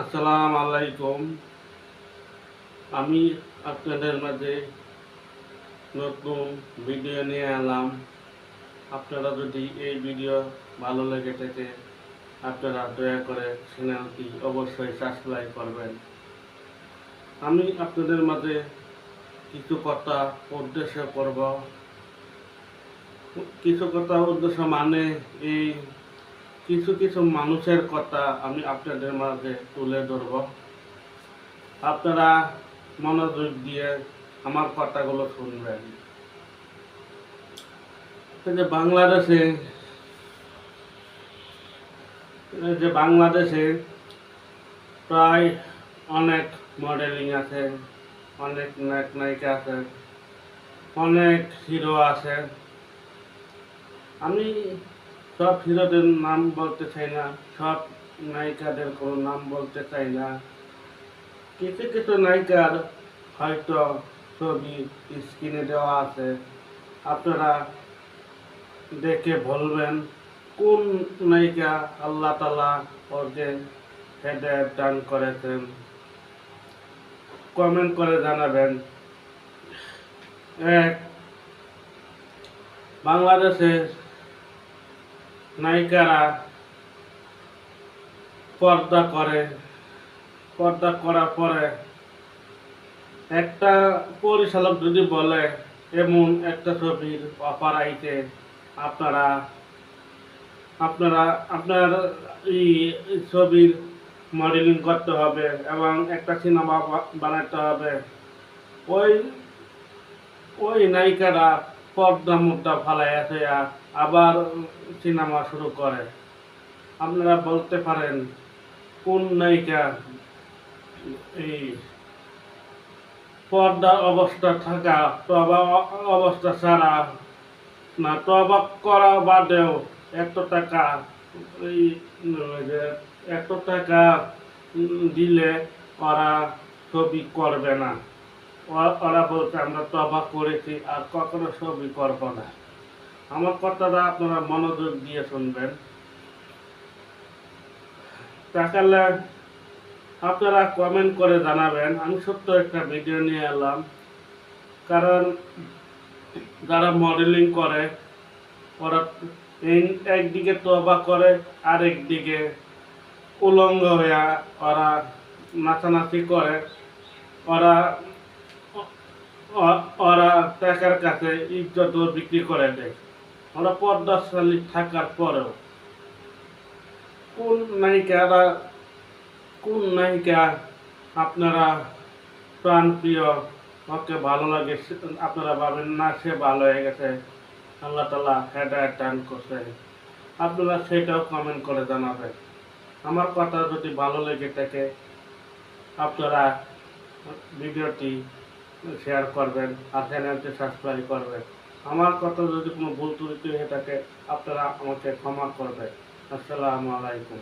আসসালাম আলাইকুম আমি আপনাদের মাঝে নতুন ভিডিও নিয়ে এলাম। আপনারা যদি এই ভিডিও ভালো লেগে থাকে, আপনারা দয়া করে চ্যানেলটি অবশ্যই সাবস্ক্রাইব করবেন। আমি আপনাদের মাঝে কিছু কথা, উদ্দেশ্য করব। কিছু কথা, উদ্দেশ্য মানে এই কিছু কিছু মানুষের কথা আমি আপনাদের মাঝে তুলে ধরব। আপনারা মনোযোগ দিয়ে আমার কথাগুলো শুনবেন। যে বাংলাদেশে যে বাংলাদেশে প্রায় অনেক মডেলিং আছে, অনেক নায়ক, নায়িকা আছে, অনেক হিরো আছে। আমি সব হিরোদের নাম বলতে চাই না, সব নায়িকাদের কোনো নাম বলতে চাই না। কিছু কিছু নায়িকার হয়তো ছবি স্ক্রিনে দেওয়া আছে। আপনারা দেখে বলবেন, কোন নায়িকা আল্লাহ তালা ওদের হেদায়ত দান করেছেন? কমেন্ট করে জানাবেন। এক, বাংলাদেশের নায়িকারা পর্দা করে। পর্দা করার পরে একটা পরিচালক যদি বলে, এমন একটা ছবির অফার আইতে আপনারা আপনারা, আপনার এই ছবির মডেলিং করতে হবে এবং একটা সিনেমা বানাতে হবে। ওই ওই নায়িকারা পর্দা মুদ্রা ফালাই আছে আবার সিনেমা শুরু করে। আপনারা বলতে পারেন, কোন নায়িকা এই পর্দা অবস্থা থাকা তবা অবস্থা ছাড়া না তবা করা বাদেও এত টাকা এই, যে এত টাকা দিলে ওরা ছবি করবে না। ওরা বলছে আমরা তবা করেছি, আর কখনো ছবি করব না। আমার কথাটা আপনারা মনোযোগ দিয়ে শুনবেন। তাকালে আপনারা কমেন্ট করে জানাবেন। আমি সত্য একটা ভিডিও নিয়ে এলাম। কারণ যারা মডেলিং করে, ওরা একদিকে তবা করে আর একদিকে উলঙ্গ হয়ে ওরা নাচানাচি করে। ওরা ওরা টাকার কাছে ইজ্জত বিক্রি করে দেয়। ওরা পর্দাশালী থাকার পরেও কোন নায়িকারা, কোন নায়িকা আপনারা প্রাণ প্রিয় ভালো লাগে আপনারা ভাবেন না, সে ভালো হয়ে গেছে, আল্লাহ তালা হেদায়ত দান করছে। আপনারা সেটাও কমেন্ট করে জানাবেন। আমার কথা যদি ভালো লেগে থাকে, আপনারা ভিডিওটি শেয়ার করবেন আর চ্যানেলটি সাবস্ক্রাইব করবেন। আমার কথা যদি কোনো ভুল ত্রুটি হয়ে থাকে আপনারা আমাকে ক্ষমা করবেন। আসসালামু আলাইকুম।